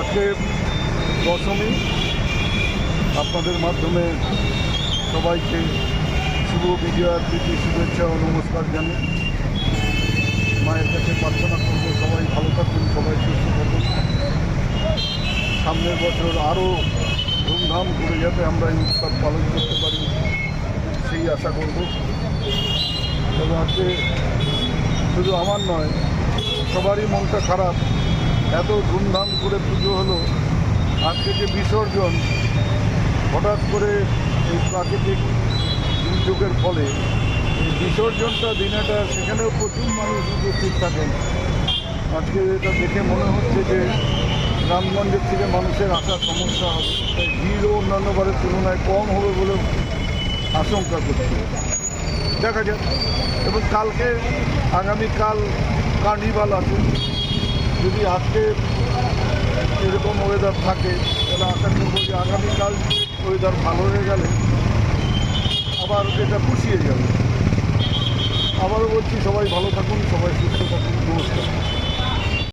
আজকে দশমী। আপনাদের মাধ্যমে সবাইকে শুভ বিজয়ার প্রীতি, শুভেচ্ছা ও নমস্কার জানিয়ে মায়ের কাছে প্রার্থনা করব, সবাই ভালো থাকুন, সবাই সুস্থ থাকুন। সামনের বছর আরও ধুমধাম করে যাতে আমরা এই উৎসব পালন করতে পারি, সেই আশা করব। তবে আজকে শুধু আমার নয়, সবারই মনটা খারাপ। এত ধুমধাম করে পুজো হলো, আজকে যে বিসর্জন, হঠাৎ করে এই প্রাকৃতিক দুর্যোগের ফলে এই বিসর্জনটা দিনেটা সেখানেও প্রচুর মানুষ উপস্থিত থাকেন। আজকে এটা দেখে মনে হচ্ছে যে গ্রামগঞ্জের থেকে মানুষের আসার সমস্যা হবে তাই ভিড়ও অন্যান্য বারের তুলনায় কম হবে বলে আশঙ্কা করছি। দেখা যাক। এবং কালকে, আগামীকাল কার্নিভাল আছে। যদি আজকে এরকম ওয়েদার থাকে, তাহলে আশা করব যে আগামীকাল ওয়েদার ভালো হয়ে গেলে আবার এটা পুষিয়ে যাবে। আবারও বলছি, সবাই ভালো থাকুন, সবাই